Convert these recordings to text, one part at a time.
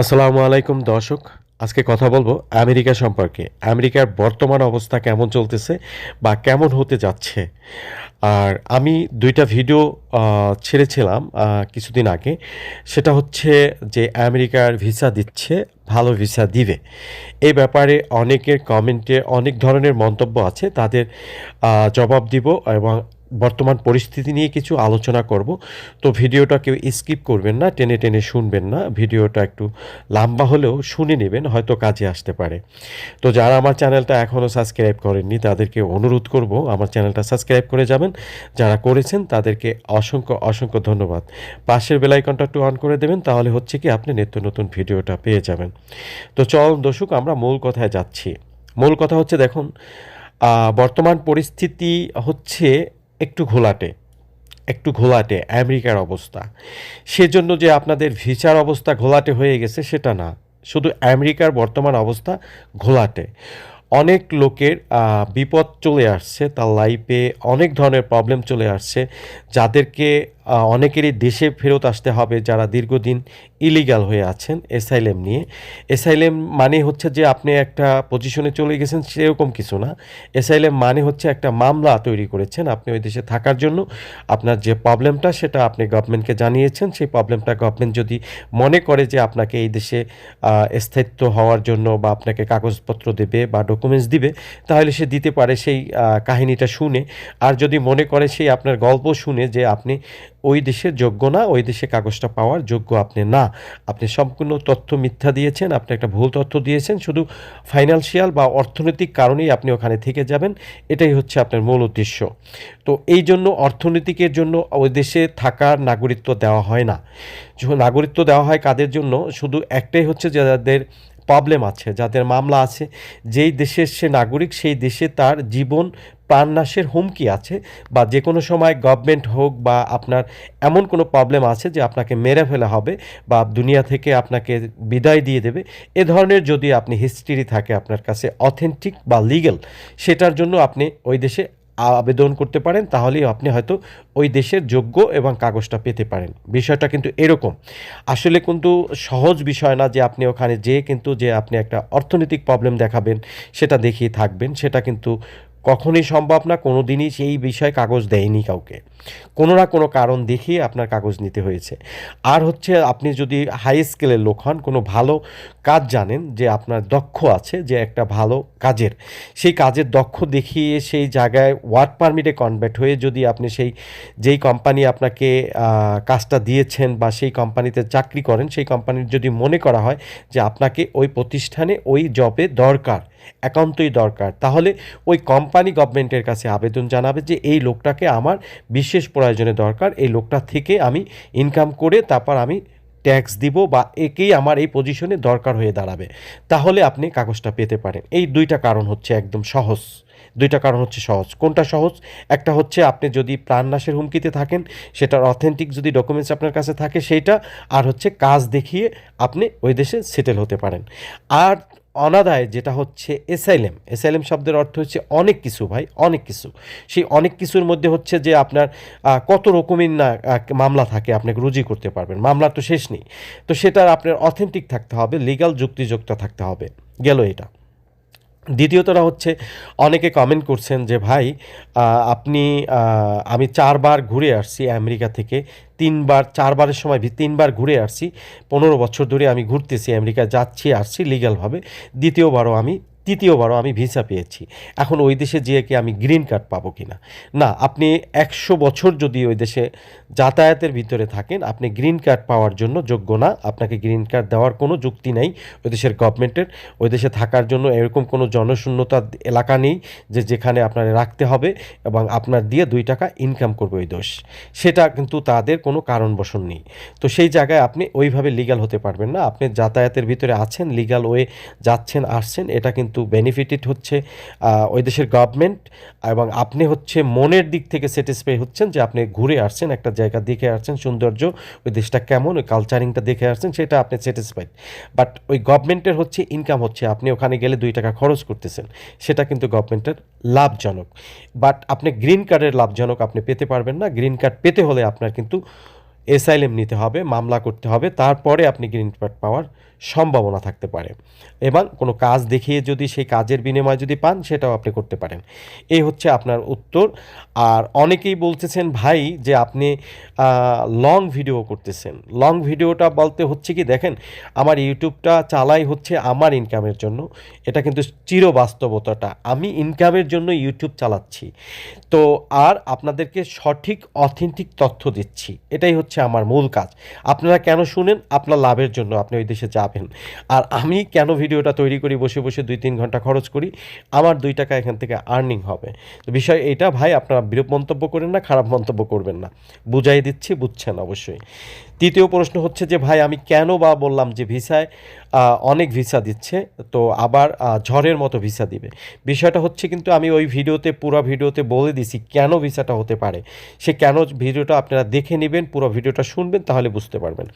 আসসালামু আলাইকুম, দর্শক। আজকে কথা বলব আমেরিকা সম্পর্কে। আমেরিকার বর্তমান অবস্থা কেমন চলতেছে বা কেমন হতে যাচ্ছে? আর আমি দুইটা ভিডিও ছেড়েছিলাম কিছুদিন আগে। সেটা হচ্ছে যে আমেরিকার ভিসা দিচ্ছে, ভালো ভিসা দিবে। এই ব্যাপারে অনেকের কমেন্টে অনেক ধরনের মন্তব্য আছে। তাদের জবাব দিব এবং বর্তমান পরিস্থিতি নিয়ে কিছু আলোচনা করব। তো ভিডিওটা কেউ স্কিপ করবেন না, টেনে টেনে শুনবেন না। ভিডিওটা একটু লম্বা হলেও শুনে নেবেন, হয়তো কাজে আসতে পারে। তো যারা আমার চ্যানেলটা এখনও সাবস্ক্রাইব করেননি, তাদেরকে অনুরোধ করব, আমার চ্যানেলটা সাবস্ক্রাইব করে যাবেন। যারা করেছেন, তাদেরকে অসংখ্য অসংখ্য ধন্যবাদ। পাশের বেলাইকনটা একটু অন করে দেবেন, তাহলে হচ্ছে কি আপনি নিত্য নতুন ভিডিওটা পেয়ে যাবেন। তো চল দর্শক, আমরা মূল কথায় যাচ্ছি। মূল কথা হচ্ছে, দেখুন বর্তমান পরিস্থিতি হচ্ছে একটু ঘোলাটে একটু ঘোলাটে, আমেরিকার অবস্থা। সেজন্য যে আপনাদের ভিসার অবস্থা ঘোলাটে হয়ে গেছে সেটা না। শুধু আমেরিকার বর্তমান অবস্থা ঘোলাটে। অনেক লোকের বিপদ চলে আসছে, তার লাইফে অনেক ধরনের প্রবলেম চলে আসছে, যাদেরকে অনেকেরই দেশে ফেরত আসতে হবে যারা দীর্ঘদিন ইলিগাল হয়ে আছেন এসাইলেম নিয়ে। এসাইলেম মানে হচ্ছে যে আপনি একটা পজিশনে চলে গেছেন সেরকম কিছু না। এসাইলেম মানে হচ্ছে একটা মামলা তৈরি করেছেন আপনি ওই দেশে থাকার জন্য। আপনার যে প্রবলেমটা সেটা আপনি গভর্নমেন্টকে জানিয়েছেন। সেই প্রবলেমটা গভর্নমেন্ট যদি মনে করে যে আপনাকে এই দেশে স্থায়িত্ব হওয়ার জন্য বা আপনাকে কাগজপত্র দেবে বা ডকুমেন্টস দিবে, তাহলে সে দিতে পারে সেই কাহিনীটা শুনে। আর যদি মনে করে সেই আপনার গল্প শুনে যে আপনি ওই দেশের যোগ্য না, ওই দেশে কাগজটা পাওয়ার যোগ্য আপনি না। আপনি সম্পূর্ণ তথ্য মিথ্যা দিয়েছেন, আপনি একটা ভুল তথ্য দিয়েছেন, শুধু ফাইন্যান্সিয়াল বা অর্থনৈতিক কারণেই আপনি ওখানে থেকে যাবেন, এটাই হচ্ছে আপনার মূল উদ্দেশ্য। তো এই জন্য অর্থনৈতিকের জন্য ওই দেশে থাকার নাগরিকত্ব দেওয়া হয় না। নাগরিকত্ব দেওয়া হয় কাদের জন্য? শুধু একটাই হচ্ছে যাদের প্রবলেম আছে, যাদের মামলা আছে, যেই দেশের সে নাগরিক, সেই দেশে তার জীবন প্রাণনাশের হুমকি আছে বা যে কোনো সময় গভর্নমেন্ট হোক বা আপনার এমন কোনো প্রবলেম আছে যে আপনাকে মেরে ফেলা হবে বা দুনিয়া থেকে আপনাকে বিদায় দিয়ে দেবে, এ ধরনের যদি আপনি হিস্ট্রি থাকে আপনার কাছে অথেন্টিক বা লিগ্যাল সেটার জন্য আপনি ওই দেশে আবেদন করতে পারেন, তাহলেই আপনি হয়তো ওই দেশের যোগ্য এবং কাগজটা পেতে পারেন। বিষয়টা কিন্তু এরকম। আসলে কিন্তু সহজ বিষয় না যে আপনি ওখানে যেয়ে কিন্তু যে আপনি একটা অর্থনৈতিক প্রবলেম দেখাবেন, সেটা দেখিয়ে থাকবেন, সেটা কিন্তু কখনোই সম্ভব না কোনো দিনই সেই বিষয়ে কাগজ দেয়নি কাউকে। কোনো না কোনো কারণ দেখিয়ে আপনার কাগজ নিতে হয়েছে। আর হচ্ছে আপনি যদি হাই স্কেলের লোক হন, কোনো ভালো কাজ জানেন যে আপনার দক্ষ আছে, যে একটা ভালো কাজের। সেই কাজের দক্ষ দেখিয়ে সেই জায়গায় ওয়ার্ক পারমিটে কনভার্ট হয়ে যদি আপনি সেই, যেই কোম্পানি আপনাকে কাজটা দিয়েছেন বা সেই কোম্পানিতে চাকরি করেন, সেই কোম্পানির যদি মনে করা হয় যে আপনাকে ওই প্রতিষ্ঠানে ওই জবে দরকার, একান্তই দরকার, তাহলে ওই কোম্পানি গভর্নমেন্টের কাছে আবেদন জানাবে যে এই লোকটাকে আমার বিশেষ প্রয়োজনে দরকার, এই লোকটা থেকে আমি ইনকাম করে তারপর আমি ট্যাক্স দিব বা একেই আমার এই পজিশনে দরকার হয়ে দাঁড়াবে। তাহলে আপনি কাগজটা পেতে পারেন। এই দুইটা কারণ হচ্ছে একদম সহজ। দুইটা কারণ হচ্ছে সহজ। কোনটা সহজ? একটা হচ্ছে আপনি যদি প্রাণনাশের হুমকিতে থাকেন, সেটার অথেন্টিক যদি ডকুমেন্টস আপনার কাছে থাকে, সেইটা। আর হচ্ছে কাজ দেখিয়ে আপনি ওই দেশে সেটেল হতে পারেন। আর অনাদায়, যেটা হচ্ছে এসাইলেম। এসাইলেম শব্দের অর্থ হচ্ছে অনেক কিছু ভাই, অনেক কিছু। সেই অনেক কিছুর মধ্যে হচ্ছে যে আপনার কত রকমের না মামলা থাকে, আপনাকে রুজি করতে পারবেন। মামলা তো শেষ নেই। তো সেটার আপনার অথেন্টিক থাকতে হবে লিগাল যুক্তিযুক্ত থাকতে হবে। গেল এটা। দ্বিতীয়তটা হচ্ছে, অনেকে কমেন্ট করছেন যে, ভাই আপনি আমি চারবার ঘুরে আসছি আমেরিকা থেকে, তিনবার, চারবারের সময় তিনবার ঘুরে আসছি, পনেরো বছর ধরে আমি ঘুরতেছি আমেরিকা যাচ্ছি, আসছি লিগালভাবে দ্বিতীয়বারও আমি তৃতীয়বারও আমি ভিসা পেয়েছি। এখন ওই দেশে যেয়ে কি আমি গ্রিন কার্ড পাবো কি না না আপনি একশো বছর যদি ওই দেশে যাতায়াতের ভিতরে থাকেন, আপনি গ্রিন কার্ড পাওয়ার জন্য যোগ্য না। আপনাকে গ্রিন কার্ড দেওয়ার কোনো যুক্তি নেই ওই দেশের গভর্নমেন্টের। ওই দেশে থাকার জন্য এরকম কোনো জনশূন্যতা এলাকা নেই যে যেখানে আপনার রাখতে হবে এবং আপনার দিয়ে দুই টাকা ইনকাম করবে ওই দেশ। সেটা কিন্তু তাদের কোনো কারণবশন নেই। তো সেই জায়গায় আপনি ওইভাবে লিগ্যাল হতে পারবেন না। আপনি যাতায়াতের ভিতরে আছেন লিগ্যাল ওয়ে যাচ্ছেন, আসছেন, এটা কিন্তু বেনিফিটেড হচ্ছে ওই দেশের গভর্নমেন্ট এবং আপনি হচ্ছে মনের দিক থেকে স্যাটিসফাই হচ্ছেন যে আপনি ঘুরে আসছেন, একটা জায়গা দেখে আসছেন, সৌন্দর্য, ওই দেশটা কেমন, ওই কালচারিংটা দেখে আসছেন, সেটা আপনি স্যাটিসফাইড বাট ওই গভর্নমেন্টের হচ্ছে ইনকাম হচ্ছে, আপনি ওখানে গেলে দুই টাকা খরচ করতেছেন, সেটা কিন্তু গভর্নমেন্টের লাভজনক। বাট আপনি গ্রিন কার্ডের লাভজনক আপনি পেতে পারবেন না গ্রিন কার্ড পেতে হলে আপনার কিন্তু এসাইলেম নিতে হবে, মামলা করতে হবে, তারপরে আপনি গ্রিন কার্ড পাওয়ার সম্ভাবনা থাকতে পারে। এবং কোনো কাজ দেখিয়ে যদি সেই কাজের বিনিময়ে যদি পান, সেটাও আপনি করতে পারেন। এই হচ্ছে আপনার উত্তর। আর অনেকেই বলতেছেন, ভাই, যে আপনি লং ভিডিও করতেছেন। লং ভিডিওটা বলতে হচ্ছে কি, দেখেন, আমার ইউটিউবটা চালাই হচ্ছে আমার ইনকামের জন্য। এটা কিন্তু চির বাস্তবতাটা। আমি ইনকামের জন্য ইউটিউব চালাচ্ছি। তো আর আপনাদেরকে সঠিক অথেন্টিক তথ্য দিচ্ছি। এটাই হচ্ছে আমার মূল কাজ। আপনারা কেন শুনেন? আপনার লাভের জন্য। আপনি ওই দেশে যাবেন। আর আমি কেন ভিডিওটা তৈরি করি, বসে বসে দুই তিন ঘণ্টা খরচ করি, আমার দুই টাকা এখান থেকে আর্নিং হবে। তো বিষয় এটা ভাই, আপনারা বিরূপ মন্তব্য করেন না, খারাপ মন্তব্য করবেন না। বুঝাই দিচ্ছি, বুঝছেন অবশ্যই। তৃতীয় প্রশ্ন হচ্ছে যে, ভাই, আমি কেন বা বললাম যে ভিসায় অনেক ভিসা দিচ্ছে, তো আবার ঝড়ের মতো ভিসা দিবে। বিষয়টা হচ্ছে কিন্তু আমি ওই ভিডিওতে, পুরো ভিডিওতে বলে দিছি, কেন ভিসাটা হতে পারে? সে কেন ভিডিওটা আপনারা দেখে নেবেন, পুরো ভিডিওটা শুনবেন, তাহলে বুঝতে পারবেন।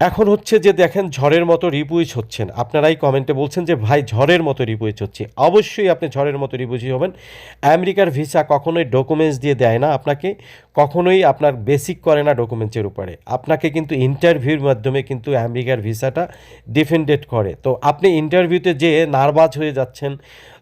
এখন হচ্ছে যে দেখেন ঝড়ের মতো রিপুইচ হচ্ছেন। আপনারাই কমেন্টে বলছেন যে, ভাই, ঝড়ের মতো রিপুইচ হচ্ছে। অবশ্যই আপনি ঝড়ের মতো রিপুইচ হবেন। আমেরিকার ভিসা কখনোই ডকুমেন্টস দিয়ে দেয় না আপনাকে, কখনোই আপনার বেসিক করে না ডকুমেন্টসের উপরে। আপনাকে কিন্তু ইন্টারভিউর মাধ্যমে কিন্তু আমেরিকার ভিসাটা ডিফেন্ডেড করে। তো আপনি ইন্টারভিউতে যে নার্ভাস হয়ে যাচ্ছেন,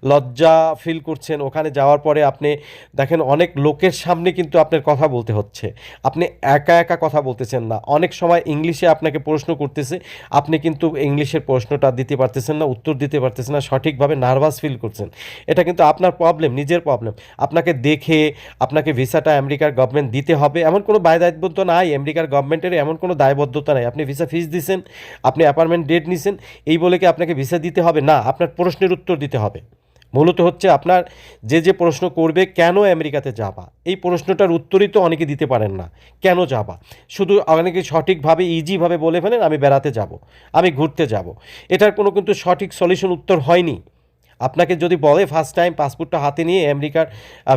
লজ্জা ফিল করছেন, ওখানে যাওয়ার পরে আপনি দেখেন অনেক লোকের সামনে কিন্তু আপনার কথা বলতে হচ্ছে। আপনি একা একা কথা বলতেছেন না। অনেক সময় ইংলিশে আপনাকে প্রশ্ন করতেছে। আপনি কিন্তু ইংলিশের প্রশ্নটা দিতে পারতেছেন না, উত্তর দিতে পারতেছেন না, সঠিকভাবে নার্ভাস ফিল করছেন। এটা কিন্তু আপনার প্রবলেম নিজের প্রবলেম আপনাকে দেখে, আপনাকে ভিসাটা আমেরিকার গভর্নমেন্ট দিতে হবে। এমন কোনো দায় দায়বদ্ধ নাই, আমেরিকার গভর্নমেন্টের এমন কোনো দায়বদ্ধতা নাই। আপনি ভিসা ফিস দিছেন, আপনি অ্যাপার্টমেন্ট ডেট নিছেন, এই বলে কি আপনাকে ভিসা দিতে হবে? না, আপনার প্রশ্নের উত্তর দিতে হবে। মূলত হচ্ছে আপনার যে যে প্রশ্ন করবে, কেন আমেরিকাতে যাবা? এই প্রশ্নটার উত্তরই তো অনেকে দিতে পারেন না। কেন যাবা? শুধু অনেকে সঠিকভাবে ইজিভাবে বলে ফেলেন, আমি বেড়াতে যাব, আমি ঘুরতে যাব। এটার কোনো কিন্তু সঠিক সলিউশন উত্তর হয়নি। আপনাকে যদি বলে ফার্স্ট টাইম পাসপোর্টটা হাতে নিয়ে আমেরিকার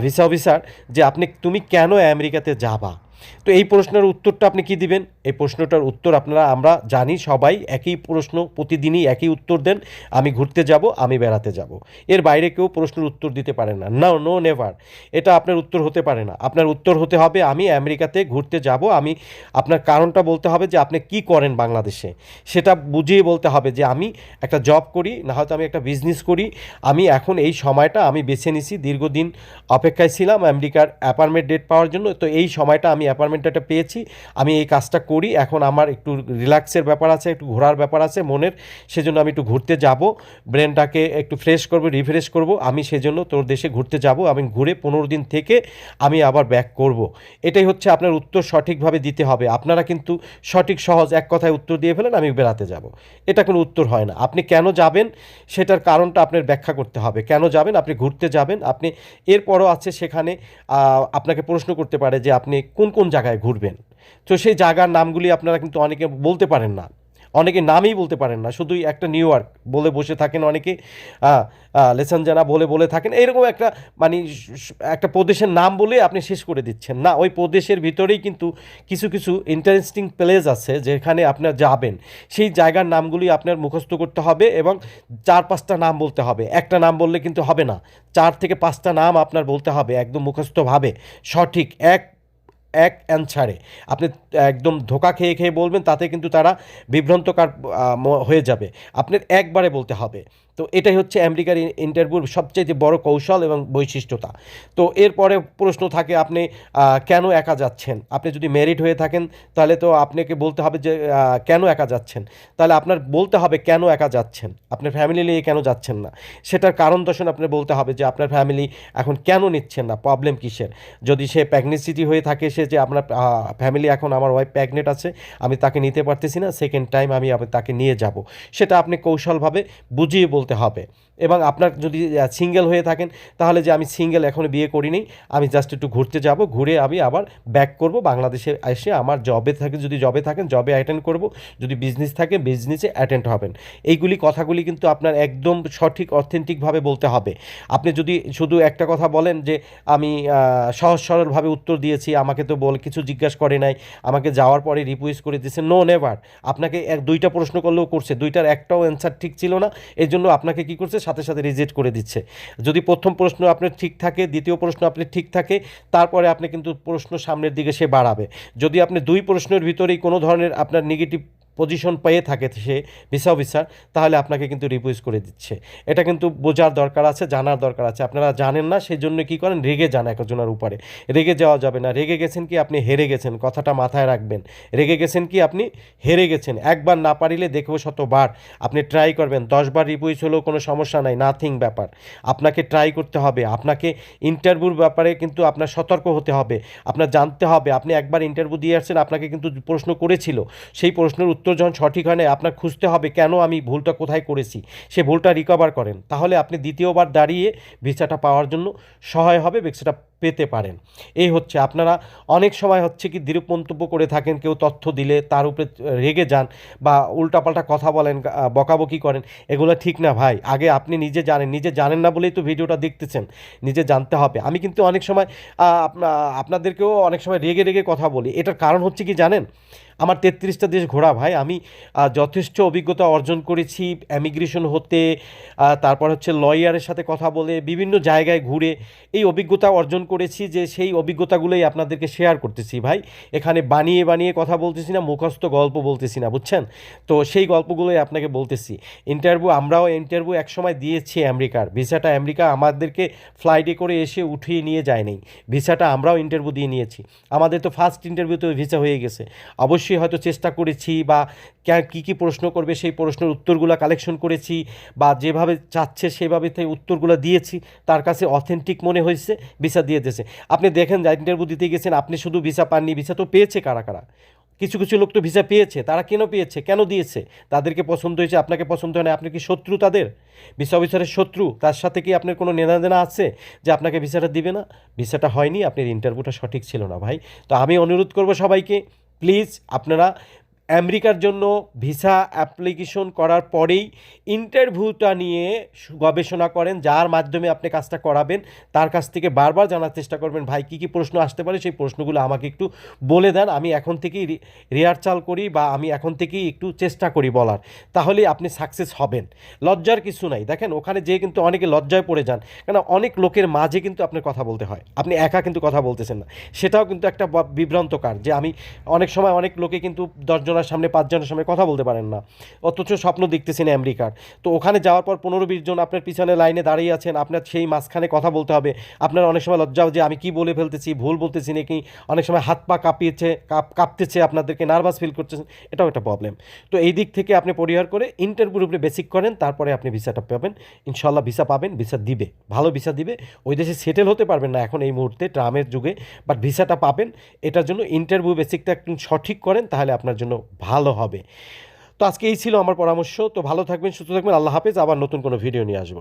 ভিসা অফিসার যে, আপনি, তুমি কেন আমেরিকাতে যাবা? তো এই প্রশ্নের উত্তরটা আপনি কি দিবেন? এই প্রশ্নটার উত্তর আপনারা, আমরা জানি, সবাই একই প্রশ্ন প্রতিদিনই একই উত্তর দেন। আমি ঘুরতে যাব, আমি বেড়াতে যাব। এর বাইরে কেউ প্রশ্নের উত্তর দিতে পারে না। না নো নেভার এটা আপনার উত্তর হতে পারে না। আপনার উত্তর হতে হবে, আমি আমেরিকাতে ঘুরতে যাব, আমি, আপনার কারণটা বলতে হবে যে আপনি কি করেন বাংলাদেশে। সেটা বুঝিয়ে বলতে হবে যে আমি একটা জব করি, না হয়তো আমি একটা বিজনেস করি। আমি এখন এই সময়টা আমি বেছে নিছি, দীর্ঘদিন অপেক্ষায় ছিলাম আমেরিকার অ্যাপার্টমেন্ট ডেট পাওয়ার জন্য। তো এই সময়টা আমি অ্যাপার্টমেন্টটা পেয়েছি। আমি এই কাজটা করি। এখন আমার একটু রিল্যাক্সের ব্যাপার আছে, একটু ঘোরার ব্যাপার আছে মনের। সেজন্য আমি একটু ঘুরতে যাব। ব্রেনটাকে একটু ফ্রেশ করব রিফ্রেশ করব। আমি সেজন্য তোর দেশে ঘুরতে যাব। আমি ঘুরে পনেরো দিন থেকে আমি আবার ব্যাক করব। এটাই হচ্ছে আপনার উত্তর সঠিকভাবে দিতে হবে। আপনারা কিন্তু সঠিক, সহজ এক কথায় উত্তর দিয়ে ফেলেন, আমি বেড়াতে যাব। এটা কোনো উত্তর হয় না। আপনি কেন যাবেন? সেটার কারণটা আপনার ব্যাখ্যা করতে হবে। কেন যাবেন? আপনি ঘুরতে যাবেন। আপনি এরপরও আছে সেখানে আপনাকে প্রশ্ন করতে পারে যে আপনি কোন কোন জায়গায় ঘুরবেন? তো সেই জায়গার নামগুলি আপনারা কিন্তু অনেকে বলতে পারেন না। অনেকে নামই বলতে পারেন না। শুধুই একটা নিউ ইয়র্ক বলে বসে থাকেন অনেকে লেসন জানা বলে বলে থাকেন। এইরকম একটা মানে একটা প্রদেশের নাম বলে আপনি শেষ করে দিচ্ছেন। না, ওই প্রদেশের ভিতরেই কিন্তু কিছু কিছু ইন্টারেস্টিং প্লেস আছে যেখানে আপনার যাবেন। সেই জায়গার নামগুলি আপনার মুখস্থ করতে হবে এবং চার পাঁচটা নাম বলতে হবে। একটা নাম বললে কিন্তু হবে না। চার থেকে পাঁচটা নাম আপনার বলতে হবে একদম মুখস্থভাবে। সঠিক এক এক অ্যান্সারে আপনি একদম ধোকা খেয়ে খেয়ে বলবেন, তাতে কিন্তু তারা বিভ্রান্তকার হয়ে যাবে। আপনার একবারে বলতে হবে। তো এটাই হচ্ছে আমেরিকার ইন্টারভিউর সবচেয়ে বড় কৌশল এবং বৈশিষ্ট্যতা। তো এরপরে প্রশ্ন থাকে আপনি কেন একা যাচ্ছেন? আপনি যদি মেরিট হয়ে থাকেন, তাহলে তো আপনাকে বলতে হবে যে কেন একা যাচ্ছেন? তাহলে আপনার বলতে হবে কেন একা যাচ্ছেন? আপনার ফ্যামিলি নিয়ে কেন যাচ্ছেন না? সেটার কারণ দর্শন আপনার বলতে হবে যে, আপনার ফ্যামিলি এখন কেন নিচ্ছেন না? প্রবলেম কিসের? যদি সে প্রেগনেন্সিটি হয়ে থাকে, সে যে আপনার ফ্যামিলি এখন আমার ওয়াইফ প্রেগনেন্ট আছে, আমি তাকে নিতে পারতেছি না সেকেন্ড টাইম আমি তাকে নিয়ে যাব। সেটা আপনি কৌশলভাবে বুঝিয়ে বলতে হবে। এবং আপনার যদি সিঙ্গেল হয়ে থাকেন, তাহলে যে আমি সিঙ্গেল এখনও বিয়ে করিনি, আমি জাস্ট একটু ঘুরতে যাব, ঘুরে আমি আবার ব্যাক করব বাংলাদেশে এসে আমার জবে থাকে যদি জবে থাকেন জবে অ্যাটেন্ড করব, যদি বিজনেস থাকে বিজনেসে অ্যাটেন্ড হবেন। এইগুলি কথাগুলি কিন্তু আপনার একদম সঠিক অথেন্টিকভাবে বলতে হবে। আপনি যদি শুধু একটা কথা বলেন যে, আমি সহজ সরলভাবে উত্তর দিয়েছি, আমাকে তো বল, কিছু জিজ্ঞাসা করে নাই, আমাকে যাওয়ার পরে রিকুয়েস্ট করে দিয়েছে নো নেভার আপনাকে এক, দুইটা প্রশ্ন করলেও করছে, দুইটার একটাও অ্যান্সার ঠিক ছিল না এই জন্য আপনাকে কী করছে সাথে সাথে রিজেক্ট করে দিচ্ছে। যদি প্রথম প্রশ্ন আপনার ঠিক থাকে, দ্বিতীয় প্রশ্ন আপনি ঠিক থাকে, তারপরে আপনি কিন্তু প্রশ্ন সামনের দিকে সে বাড়াবে। যদি আপনি দুই প্রশ্নের ভিতরেই কোনো ধরনের আপনার নেগেটিভ পজিশন পেয়ে থাকে সে ভিসা অফিসার তাহলে আপনাকে কিন্তু রিপুইজ করে দিচ্ছে। এটা কিন্তু বোঝার দরকার আছে, জানার দরকার আছে। আপনারা জানেন না সেই জন্য কী করেন? রেগে যান একজনের উপরে। রেগে যাওয়া যাবে না। রেগে গেছেন কি আপনি? হেরে গেছেন। কথাটা মাথায় রাখবেন। রেগে গেছেন কি আপনি? হেরে গেছেন। একবার না পারিলে দেখব শতবার। আপনি ট্রাই করবেন। দশবার রিপুইজ হলেও কোনো সমস্যা নাই। নাথিং ব্যাপার। আপনাকে ট্রাই করতে হবে। আপনাকে ইন্টারভিউর ব্যাপারে কিন্তু আপনার সতর্ক হতে হবে। আপনার জানতে হবে। আপনি একবার ইন্টারভিউ দিয়ে আসছেন, আপনাকে কিন্তু প্রশ্ন করেছিল। সেই প্রশ্নের উত্তর যখন সঠিক হয় না আপনার খুঁজতে হবে কেন আমি ভুলটা কোথায় করেছি, সে ভুলটা রিকভার করেন। তাহলে আপনি দ্বিতীয়বার দাঁড়িয়ে ভিসাটা পাওয়ার জন্য সহায় হবে ভিসাটা পেতে পারেন। এই হচ্ছে, আপনারা অনেক সময় হচ্ছে কি দৃঢ় মন্তব্য করে থাকেন, কেউ তথ্য দিলে তার উপরে রেগে যান বা উল্টাপাল্টা কথা বলেন বকাবকি করেন, এগুলো ঠিক না ভাই। আগে আপনি নিজে জানেন নিজে জানেন না বলেই তো ভিডিওটা দেখতেছেন, নিজে জানতে হবে। আমি কিন্তু অনেক সময় আপনা- আপনাদেরকেও অনেক সময় রেগে রেগে কথা বলি। এটার কারণ হচ্ছে কি জানেন? আমার তেত্রিশটা দেশ ঘোরা ভাই। আমি যথেষ্ট অভিজ্ঞতা অর্জন করেছি অ্যামিগ্রেশন হতে তারপর হচ্ছে লয়ারের সাথে কথা বলে, বিভিন্ন জায়গায় ঘুরে, এই অভিজ্ঞতা অর্জন করেছি যে সেই অভিজ্ঞতাগুলোই আপনাদেরকে শেয়ার করতেছি ভাই। এখানে বানিয়ে বানিয়ে কথা বলতেছি না, মুখস্থ গল্প বলতেছি না, বুঝছেন? তো সেই গল্পগুলোই আপনাকে বলতেছি। ইন্টারভিউ আমরাও ইন্টারভিউ একসময় দিয়েছি আমেরিকার। ভিসাটা আমেরিকা আমাদেরকে ফ্লাইটে করে এসে উঠিয়ে নিয়ে যায়নি ভিসাটা আমরাও ইন্টারভিউ দিয়ে নিয়েছি। আমাদের তো ফার্স্ট ইন্টারভিউতে ভিসা হয়ে গেছে। অবশ্যই হয়তো চেষ্টা করেছি বা কে- কী প্রশ্ন করবে সেই প্রশ্নের উত্তরগুলো কালেকশন করেছি বা যেভাবে চাচ্ছে সেভাবে তাই উত্তরগুলো দিয়েছি। তার কাছে অথেন্টিক মনে হয়েছে ভিসা দিয়ে দিয়েছে আপনি দেখেন ইন্টারভিউ দিতে গেছেন, আপনি শুধু ভিসা পাননি ভিসা তো পেয়েছে কারা কারা? কিছু কিছু লোক তো ভিসা পেয়েছে, তারা কেন পেয়েছে? কেন দিয়েছে? তাদেরকে পছন্দ হয়েছে, আপনাকে পছন্দ হয় না, আপনি কি শত্রু তাদের? ভিসা অফিসারের শত্রু, তার সাথে কি আপনার কোনো নেনাদেনা আছে যে আপনাকে ভিসাটা দিবে না? ভিসাটা হয়নি, আপনার ইন্টারভিউটা সঠিক ছিল না ভাই। তো আমি অনুরোধ করব সবাইকে প্লিজ আপনারা আমেরিকার জন্য ভিসা অ্যাপ্লিকেশন করার পরেই ইন্টারভিউটা নিয়ে গবেষণা করেন, যার মাধ্যমে আপনি কাজটা করাবেন। তার কাছ থেকে বারবার জানার চেষ্টা করবেন, ভাই, কী কী প্রশ্ন আসতে পারে? সেই প্রশ্নগুলো আমাকে একটু বলে দেন। আমি এখন থেকেই রিহার্সাল করি বা আমি এখন থেকেই একটু চেষ্টা করি বলার। তাহলে আপনি সাকসেস হবেন। লজ্জার কিছু নাই। দেখেন, ওখানে যেয়ে কিন্তু অনেকে লজ্জায় পড়ে যান। কেন? অনেক লোকের মাঝে কিন্তু আপনার কথা বলতে হয়। আপনি একা কিন্তু কথা বলতেছেন না। সেটাও কিন্তু একটা বিভ্রান্তকার যে আমি অনেক সময় অনেক লোকে কিন্তু দশজনের সামনে পাঁচজনের সামনে কথা বলতে পারেন না। অথচ স্বপ্ন দেখতেছেন আমেরিকার। তো ওখানে যাওয়ার পর পনেরো বিশ জন আপনার পিছনে লাইনে দাঁড়িয়ে আছেন, আপনার সেই মাঝখানে কথা বলতে হবে। আপনার অনেক সময় লজ্জাও যে আমি কি বলে ফেলতেছি, ভুল বলতেছি নাকি? অনেক সময় হাত পা কাঁপিয়েছে, কাঁপ, কাঁপতেছে আপনাদেরকে নার্ভাস ফিল করতেছেন, এটাও একটা প্রবলেম তো এই দিক থেকে আপনি পরিহার করে ইন্টারভিউর উপরে বেসিক করেন, তারপরে আপনি ভিসাটা পাবেন। ইনশাল্লাহ ভিসা পাবেন ভিসা দিবে, ভালো ভিসা দিবে। ওই দেশে সেটেল হতে পারবেন না এখন এই মুহূর্তে, ট্রামের যুগে বাট ভিসাটা পাবেন। এটার জন্য ইন্টারভিউ বেসিকটা একটু সঠিক করেন, তাহলে আপনার জন্য ভালো হবে। তো আজকে এই ছিল আমার পরামর্শ। তো ভালো থাকবেন, সুস্থ থাকবেন। আল্লাহ হাফেজ। আবার নতুন কোনো ভিডিও নিয়ে আসব।